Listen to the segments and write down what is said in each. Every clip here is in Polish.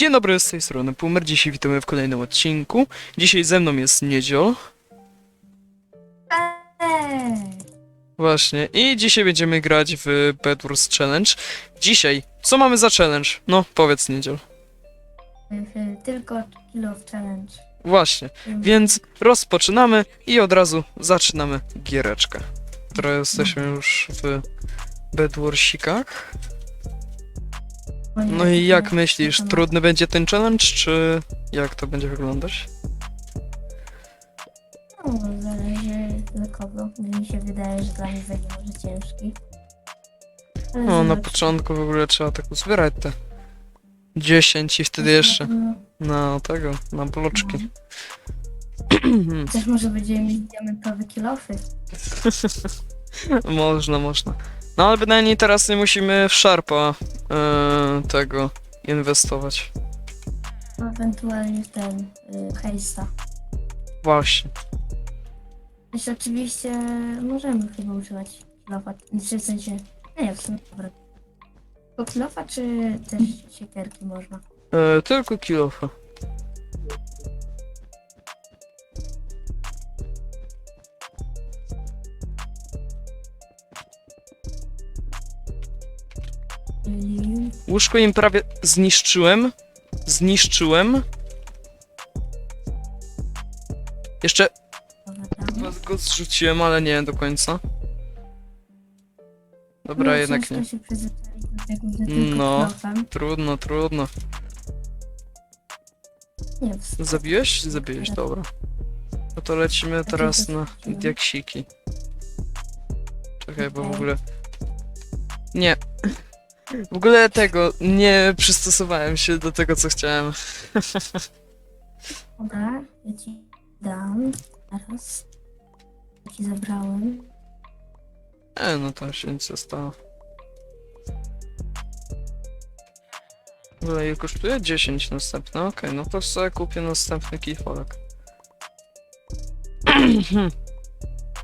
Dzień dobry, z tej strony Pumer, dzisiaj witamy w kolejnym odcinku. Dzisiaj ze mną jest Niedziol, właśnie, i dzisiaj będziemy grać w Bed Wars Challenge. Dzisiaj, co mamy za challenge? No, powiedz Niedziol. y, tylko of Challenge. Właśnie, więc rozpoczynamy i od razu zaczynamy giereczkę. Teraz jesteśmy już w Bed Warsikach. No i jak myślisz, trudny będzie ten challenge, czy jak to będzie wyglądać? No, zależy dla kogo. Mi się wydaje, że dla mnie będzie może ciężki. Ale No, na początku w ogóle trzeba tak uzbierać te 10 i wtedy jeszcze No, na tego, na bloczki. Też może będziemy mieć diamentowe kilofy. można, można. No ale bynajmniej teraz nie musimy w Sharpa e, tego inwestować. Ewentualnie w ten y, hejsta. Właśnie. Jeśli oczywiście możemy chyba używać kilofa. Czy w sensie. Nie, nie, w sumie dobra. Tylko kilofa, czy też siekierki można? E, tylko kilofa. Łóżko im prawie zniszczyłem. Zniszczyłem. Jeszcze raz go zrzuciłem, ale nie do końca. Dobra, No, jednak nie. No. Trudno, trudno. Nie, w sumie. Zabiłeś? Zabiłeś, dobra. No to lecimy teraz na diaksiki. Czekaj, bo w ogóle... W ogóle tego, nie przystosowałem się do tego, co chciałem. Dobra, ja ci dam. Teraz. Ja ci zabrałem. E, no to się nic nie stało. Ile kosztuje? 10 następne, okej, no to sobie kupię następny keyfolek.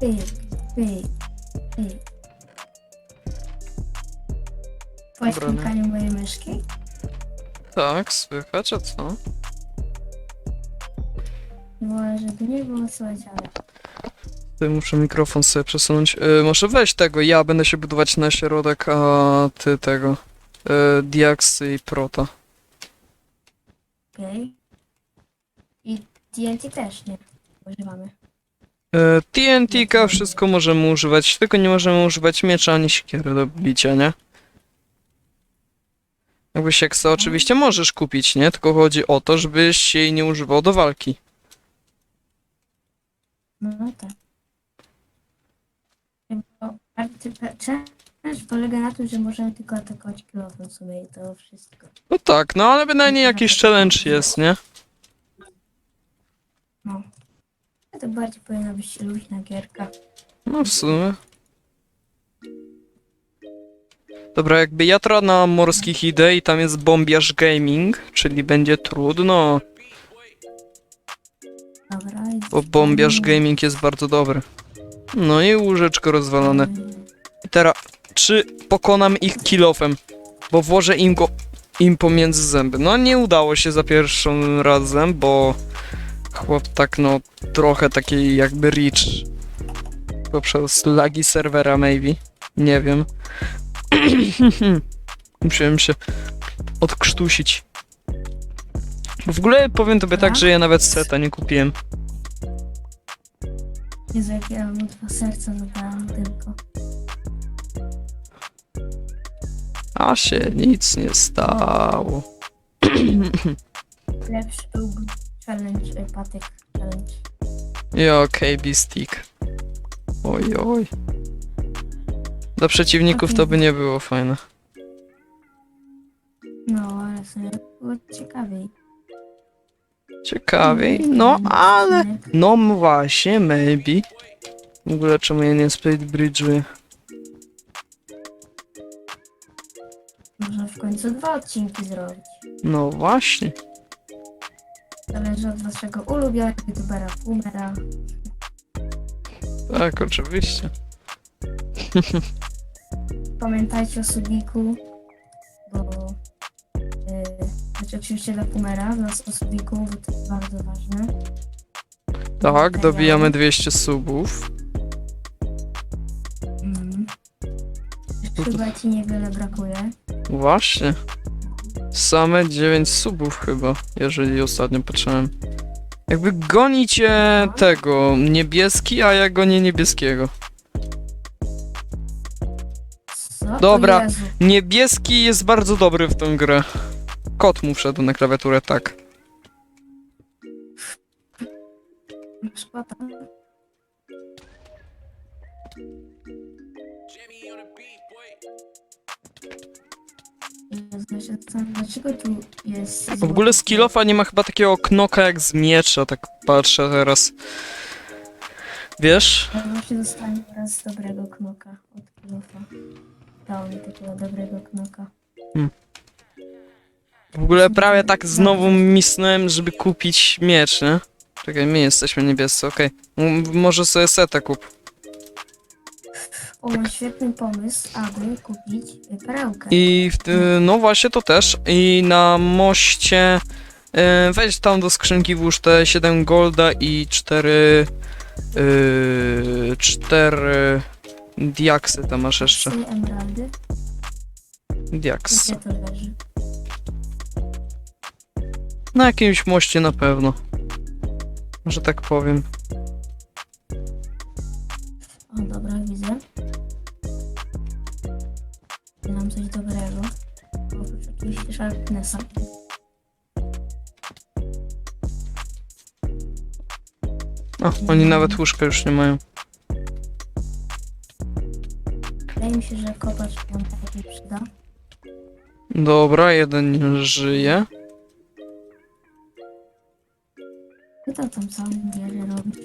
Pyk, pyk, pyk. Płać Dobra, no. klikaniu mojej myszki? tak, słychać, a co? No, żeby nie było słychać, ale... Tutaj muszę mikrofon sobie przesunąć. Yy, może weź tego, ja będę się budować na środek, a ty tego. Yy, Diaksy i Prota. Okej. I TNT też nie używamy. Yy, TNT-ka wszystko możemy używać, tylko nie możemy używać miecza ani siekiery do bicia, nie? Jakbyś jak chce, oczywiście możesz kupić, nie? Tylko chodzi o to, żebyś jej nie używał do walki. No, no tak. Bo arty- Challenge polega na tym, że możemy tylko atakować kilofem w sumie i to wszystko. No tak, no ale bynajmniej jakiś challenge jest, nie? No. To bardziej powinna być luźna gierka. No w sumie. Dobra, jakby ja na morskich idę i tam jest bombiarz gaming, czyli będzie trudno, Dobra. bo bombiarz gaming jest bardzo dobry. No i łóżeczko rozwalone. I teraz, czy pokonam ich kilofem? Bo włożę im go im pomiędzy zęby. No nie udało się za pierwszym razem, bo chłop tak no trochę taki jakby reach poprzez lagi serwera maybe. Nie wiem. Musiałem się odkrztusić. W ogóle powiem tobie tak, że ja nawet seta nie kupiłem. Jezu, jak ja mu dwa serca zadałam tylko. A się nic nie stało. Lepszy był challenge, y, patyk challenge. Jo, KB stick. Oj, oj. Dla przeciwników to by nie było fajne. No, ale sobie było ciekawiej. Ciekawiej, no ale... No właśnie, maybe. W ogóle czemu ja nie split bridge'uję? Można w końcu dwa odcinki zrobić. No właśnie. Zależy od waszego ulubionego youtubera Boomera. Tak, oczywiście. Pamiętajcie o subiku, bo yy, oczywiście dla Pumera, dla osobników, bo to jest bardzo ważne. Tak, dobijamy 200 subów. Mm. Chyba ci niewiele brakuje. Właśnie. Same 9 subów chyba, jeżeli ostatnio patrzyłem. Jakby gonicie tego niebieski, a ja gonię niebieskiego. Co? Dobra. O Jezu. Niebieski jest bardzo dobry w tę grę. Kot mu wszedł na klawiaturę, tak. Szkoda. Jezu, się zastanawiam, Dlaczego tu jest... W ogóle skillofa nie ma chyba takiego knoka jak z miecza, tak patrzę teraz. Wiesz? Ja właśnie dostałem raz dobrego knoka od Kilofa. Dał mi takiego dobrego knoka. W ogóle prawie tak znowu misnąłem, żeby kupić miecz, nie? Czekaj, my jesteśmy niebiescy, okej. M- Może sobie setę kup. O, świetny pomysł, aby kupić y, perełkę. I w, y, no właśnie to też. I na moście y, weź tam do skrzynki włóż te 7 golda i 4 y, 4 diaksy tam masz jeszcze. Trzy emeraldy. Diaks. Gdzie to leży? Na jakimś moście na pewno. Że tak powiem. O, dobra, widzę. Mam coś dobrego. Oprócz oczywiście Sharpnessa. O, oni nawet łóżka już nie mają. Mi się, że kopacz nam taki przyda. Dobra, jeden żyje. Ty to tam sam wieży robisz.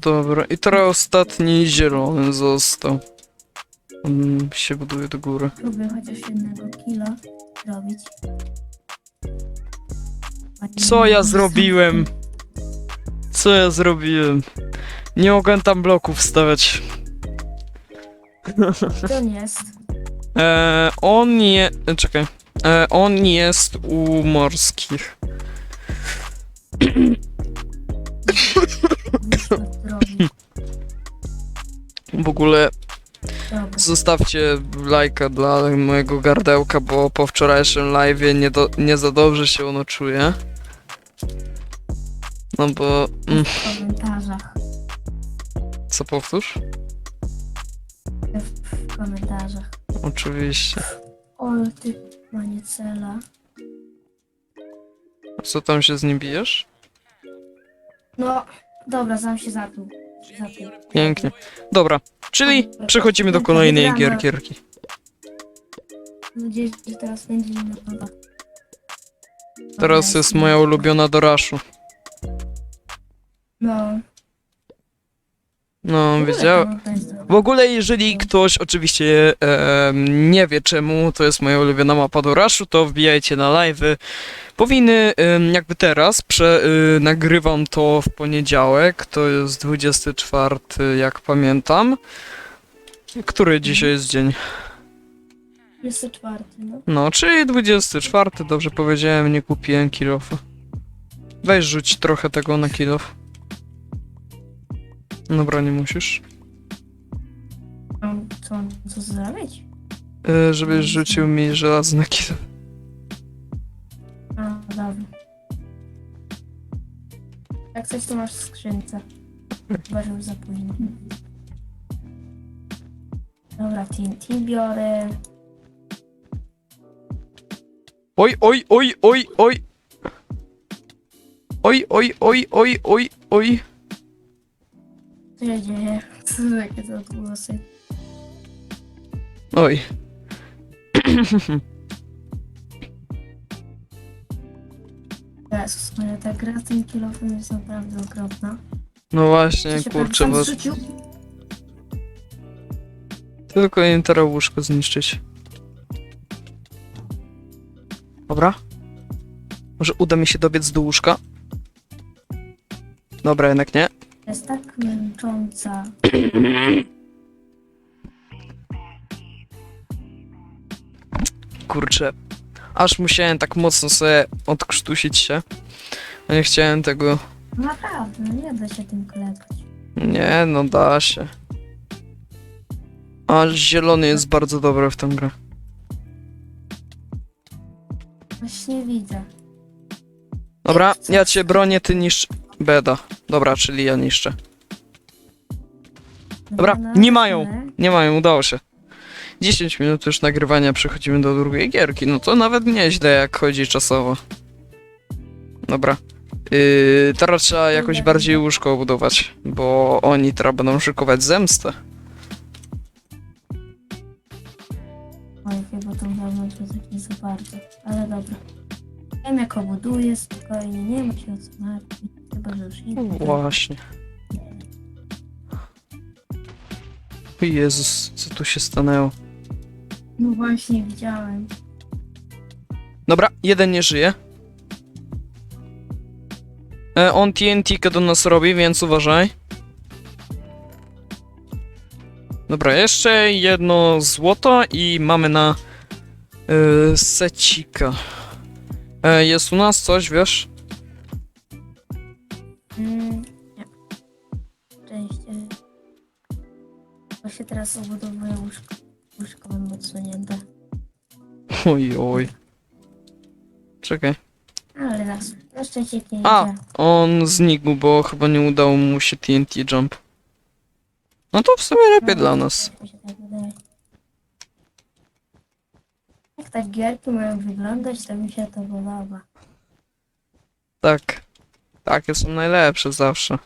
Dobra, i teraz ostatni zielony został. On się buduje do góry. Próbuję chociaż jednego killa robić. Co ja zrobiłem? Co ja zrobiłem? Nie mogłem tam bloków wstawiać. To nie jest. E, on nie... Czekaj. E, on jest u morskich. W ogóle Dobra. zostawcie lajka dla mojego gardełka, bo po wczorajszym live'ie nie, do, nie za dobrze się ono czuje. No bo... Mm, W komentarzach. Co powtórz? W, komentarzach. Oczywiście. O, ty panie cela. Co tam się z nim bijesz? No, dobra, sam się zatłuł. Zatłuł. Pięknie. Dobra, czyli przechodzimy do kolejnej Wygrana. gierkierki. Mam nadzieję, że teraz będzie inna nowa. Teraz jest moja ulubiona do raszu. No. No, wiedziałem. W ogóle, jeżeli ktoś oczywiście e, nie wie czemu to jest moja ulubiona mapa do Rushu, to wbijajcie na live'y. Powinny, e, jakby teraz, prze, e, nagrywam to w poniedziałek, to jest 24, jak pamiętam. Który dzisiaj jest dzień? Jest czwarty, no. No, czyli 24, dobrze powiedziałem, nie kupiłem kilofa. Weź rzuć trochę tego na kilof. Dobra, nie musisz. Mam co, co zrobić? E, żebyś rzucił mi żelazny kilof. A, dobra. Jak coś to masz w skrzynce. Chyba, że już za późno. Dobra, TNT biorę. Oj, oj, oj, oj, oj. Oj, oj, oj, oj, oj, oj. Co się dzieje? Co za takie to odgłosy? Oj. Jezus, moja ta gra z tym kilofem jest naprawdę okropna. No właśnie, Co się kurczę, bo sam zrzucił? tylko im teraz łóżko zniszczyć. Dobra. Może uda mi się dobiec do łóżka? Dobra, jednak nie. Jest tak kurczę. Aż musiałem tak mocno sobie odkrztusić się. Nie chciałem tego. No Naprawdę, nie da się tym klepać. Nie, no da się. A zielony jest bardzo dobry w tę grę. Właśnie widzę. Dobra, ja cię bronię, ty niszcz. Beda. Dobra, czyli ja niszczę. Dobra, No, nie mają. ale- Nie mają, udało się. 10 minut już nagrywania, przechodzimy do drugiej gierki. No to nawet nieźle, jak chodzi czasowo. Dobra. Yy, teraz trzeba jakoś bardziej łóżko obudować, bo oni teraz będą szykować zemstę. Oj, chyba tą wewnątrz to tak nie za bardzo. Ale dobra. Wiem jak obuduję, spokojnie, nie ma się o co martwić. Chyba, że już idę. Właśnie. Jezus, co tu się stanęło? No właśnie, widziałem. Dobra, jeden nie żyje. E, on TNT do nas robi, więc uważaj. Dobra, jeszcze jedno złoto i mamy na e, secika. E, jest u nas coś, wiesz? Się teraz obudowuje łóżko. Łóżko mam odsunięte. Oj, oj. Czekaj. Ale nas na szczęście nie A, idzie. on znikł, bo chyba nie udało mu się TNT jump. No to w sumie lepiej dla nas. Mi się tak wydaje. Jak tak gierki mają wyglądać, to mi się to podoba. Tak. Takie są najlepsze zawsze.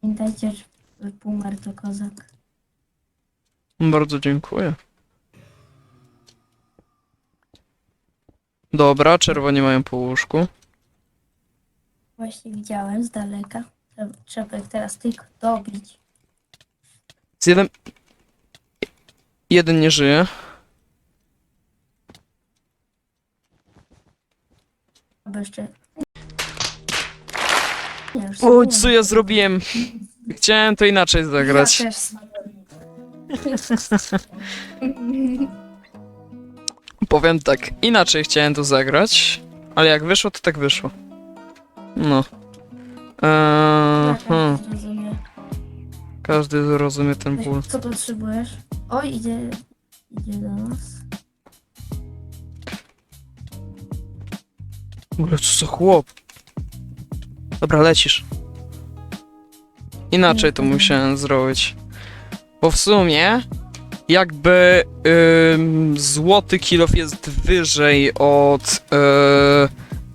Pamiętajcie, że Pumer to kozak. Bardzo dziękuję. Dobra, czerwoni mają po łóżku. Właśnie widziałem z daleka. Trzeba- Trzeba ich teraz tylko dobić. Z jeden... Jeden nie żyje. Albo jeszcze... Nie, już Oj, zrobiłem. co ja zrobiłem? Chciałem to inaczej zagrać. Ja też. Powiem tak, inaczej chciałem to zagrać, ale jak wyszło, to tak wyszło. No. Eee, hmm, każdy zrozumie ten ból. Co potrzebujesz? Oj, idzie... Idzie do nas. W ogóle co za chłop? Dobra, lecisz. Inaczej to musiałem zrobić. Bo w sumie, jakby ym, złoty kilof jest wyżej od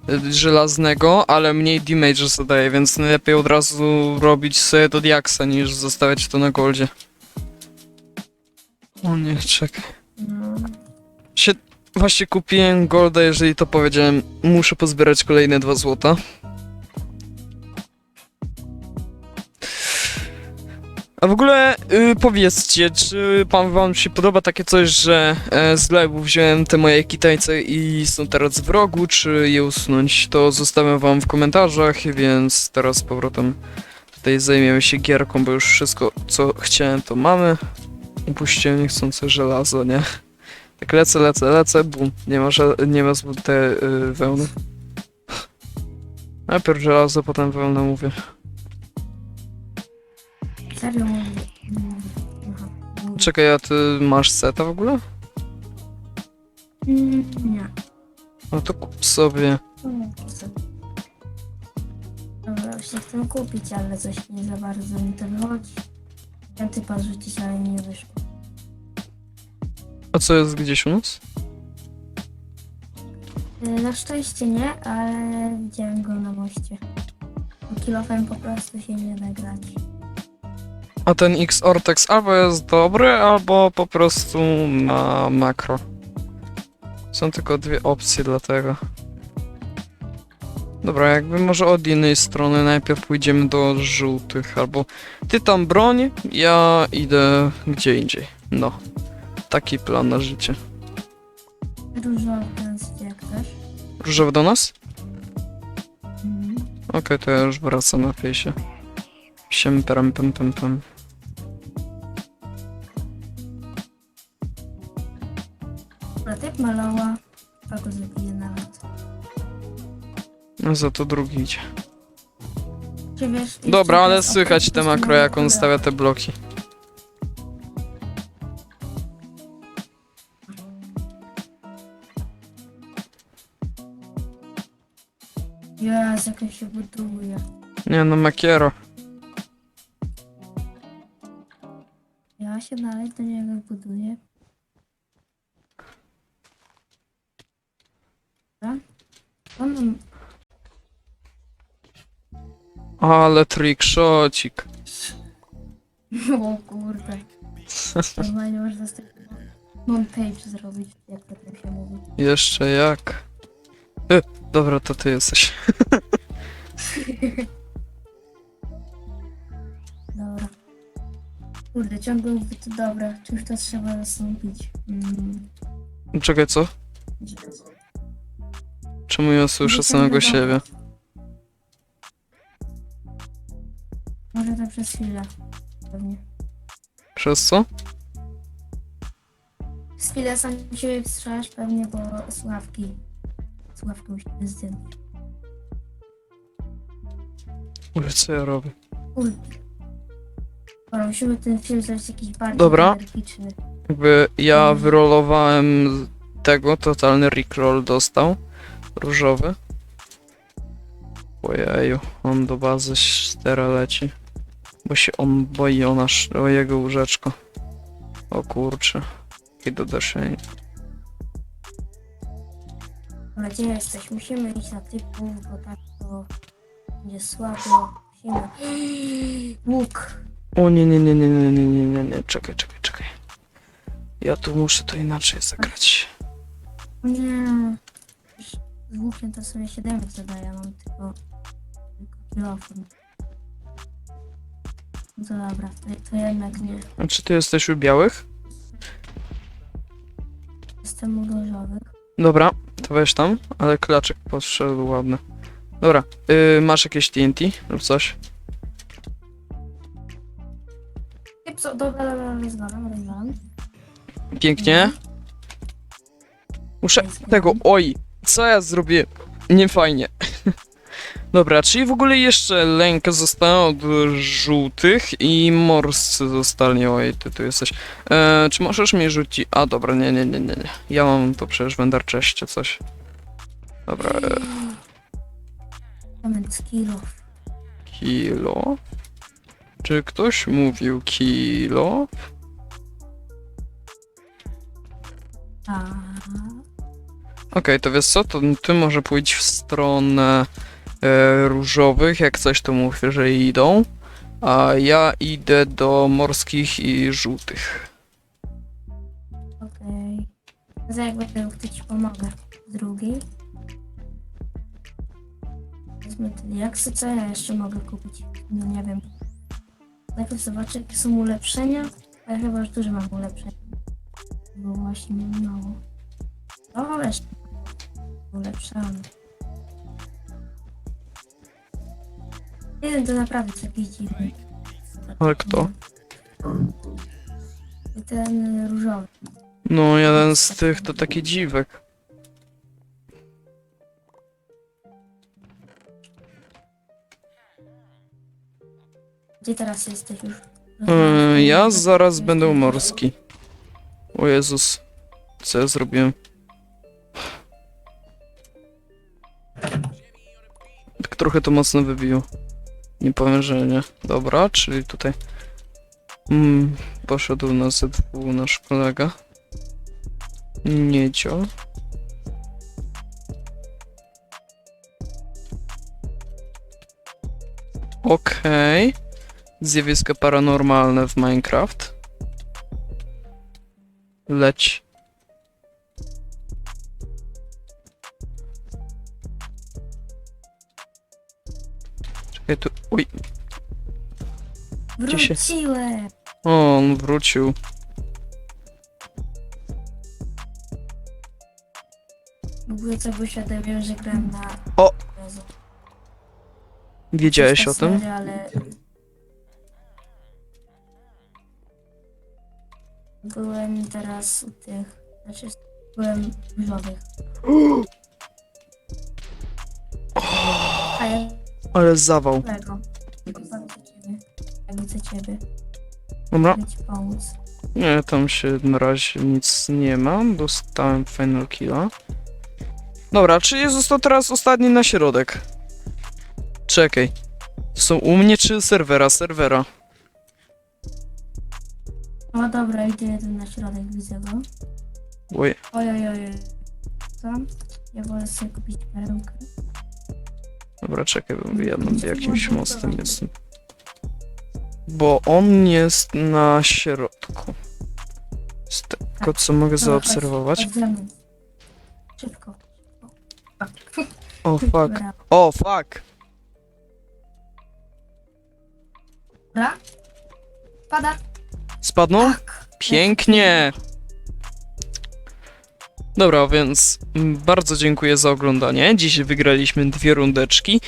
yy, żelaznego, ale mniej damage zadaje, więc najlepiej od razu robić sobie do diaksa niż zostawiać to na goldzie. O nie, czekaj. Się, właśnie kupiłem golda, jeżeli to powiedziałem. Muszę pozbierać kolejne dwa złota. A w ogóle y, powiedzcie, czy pan wam się podoba takie coś, że e, z live'u wziąłem te moje kitajce i są teraz w rogu, czy je usunąć? To zostawiam wam w komentarzach, więc teraz z powrotem tutaj zajmiemy się gierką, bo już wszystko co chciałem to mamy. Upuściłem niechcące żelazo, nie? Tak lecę, lecę, lecę, bum, nie ma, nie ma zbyt te y, wełny. Najpierw żelazo, potem wełnę mówię. Serio. Aha. Czekaj, a ty masz seta w ogóle? Mm, Nie. No to kup sobie. Co? Dobra, właśnie chcę kupić, ale coś nie za bardzo mi to wychodzi. Chciałem typa rzucić, ale mi nie wyszło. A co jest gdzieś u nas? Y, Na szczęście nie, ale widziałem go na moście. Bo Kilofem po prostu się nie da grać. A ten X-Ortex albo jest dobry, albo po prostu na makro. Są tylko dwie opcje dlatego. Dobra, jakby może od innej strony najpierw pójdziemy do żółtych, albo ty tam broń, ja idę gdzie indziej. No, taki plan na życie. Różowy ten jak też. Różowy do nas? Mhm. Okej, to ja już wracam na fejsie. Siem, pem, pem, pem, pem. Za to drugi idzie. Czy wiesz... jeszcze Dobra, ale jest słychać te makro, jak on stawia te bloki. Jezu, jak on się buduje. Nie no, Makiero. Ja się dalej do niego buduję. Dobra. On Ale trickshotcik. O kurde. Normalnie można z tego montage zrobić, jak to tam się mówi. Jeszcze jak. E, dobra, to ty jesteś. Dobra. Kurde, ciągle mówię to dobra. Czy już to trzeba zastąpić? Mm. Czekaj, co? Czemu ja słyszę samego siebie? Może to przez chwilę. Pewnie. Przez co? Przez chwilę sam siebie wstrzelasz pewnie, bo sławki. Sławki musimy zdjąć. Ule, co ja robię? Uj. Dobra, musimy ten film zrobić jakiś bardziej Dobra. energiczny. Jakby ja wyrolowałem z tego, totalny rickroll dostał. Różowy. Ojeju, on do bazy stera leci. Bo się on boi o, nasz, o jego łóżeczko. O kurcze. I do deszenia. Dobra, gdzie jesteś? Musimy iść na typów, bo tak to będzie słabo. Musimy... Łuk. O nie, nie, nie, nie, nie, nie, nie, nie, nie, czekaj, czekaj, czekaj. Ja tu muszę to inaczej zagrać. O nie. Z łukiem to sobie 7 zadaję, mam tylko, tylko kilofon. No dobra, to, to jednak nie. A czy ty jesteś u białych? Jestem u różowych. Dobra, to weź tam, ale klaczek podszedł ładny. Dobra, yy, masz jakieś TNT lub coś? Nie, co? Dobra, dobra, rozwalam, rozwalam. Pięknie. Muszę tego, oj, co ja zrobię? Nie fajnie. Dobra, czyli w ogóle jeszcze lęka została od żółtych i morscy zostali. Oj, ty tu jesteś. E, czy możesz mi rzucić? A dobra, nie, nie, nie, nie, nie. Ja mam to przecież w Enderczeście coś. Dobra, Diament z kilof. kilo. Czy ktoś mówił kilo? A, Okej, to wiesz co, to ty może pójdź w stronę różowych, jak coś to mów, że idą, a ja idę do morskich i żółtych. okej. Za jak będę to ci pomogę. Z drugiej. Wezmę te diaksy, co ja jeszcze mogę kupić? No nie wiem. Najpierw zobaczę, jakie są ulepszenia. A ja chyba już dużo mam ulepszeń. Bo właśnie nie mało. O, jeszcze ulepszamy. Jeden to naprawdę jakiś dziwny. Ale kto? Ten różowy. No, jeden z tych to taki dziwek. Gdzie teraz jesteś już? E, ja zaraz będę morski. O Jezus, co ja zrobiłem? Tak trochę to mocno wybiło. Nie powiem, że nie. Dobra, czyli tutaj mm, poszedł na ZW nasz kolega. Niecio. Okej. Zjawiska paranormalne w Minecraft. Leć. Uj. Gdzie się- Wróciłem! O, on wrócił. W ogóle co uświadomiłem, że grałem na... O! Jezu. Wiedziałeś o tym? seria, ale... Byłem teraz u tych... Znaczy, Byłem różowych. A Ale zawał. Lego. Bardzo ciebie. Ja widzę ciebie. Dobra. Chcę ci pomóc. Nie, tam się na razie nic nie ma. Dostałem final killa. Dobra, czy został teraz ostatni na środek? Czekaj. Są u mnie czy serwera? Serwera. O dobra, idzie jeden na środek, widzę go. Oj, Oj, oj, oj. oj. Co? Ja wolę sobie kupić perełkę. Dobra, czekaj, bo ja nad jakimś mostem jestem. Bo on jest na środku. Z tego, co mogę zaobserwować. Szybko. O, fuck. Dobra. O, fuck. Dobra. Pada. Spadnął? Tak. Pięknie! Dobra, więc bardzo dziękuję za oglądanie. Dzisiaj wygraliśmy dwie rundeczki.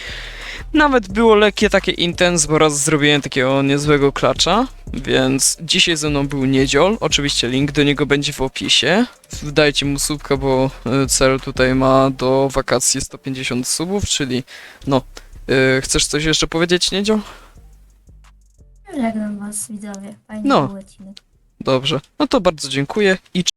Nawet było lekkie takie intens, bo raz zrobiłem takiego niezłego klacza, więc dzisiaj ze mną był Niedziol. Oczywiście link do niego będzie w opisie. Dajcie mu subka, bo y, cel tutaj ma do wakacji 150 subów, czyli no. y, chcesz coś jeszcze powiedzieć, Niedziol? Żegnam was, widzowie. Fajny No. był odcinek. Dobrze. No to bardzo dziękuję i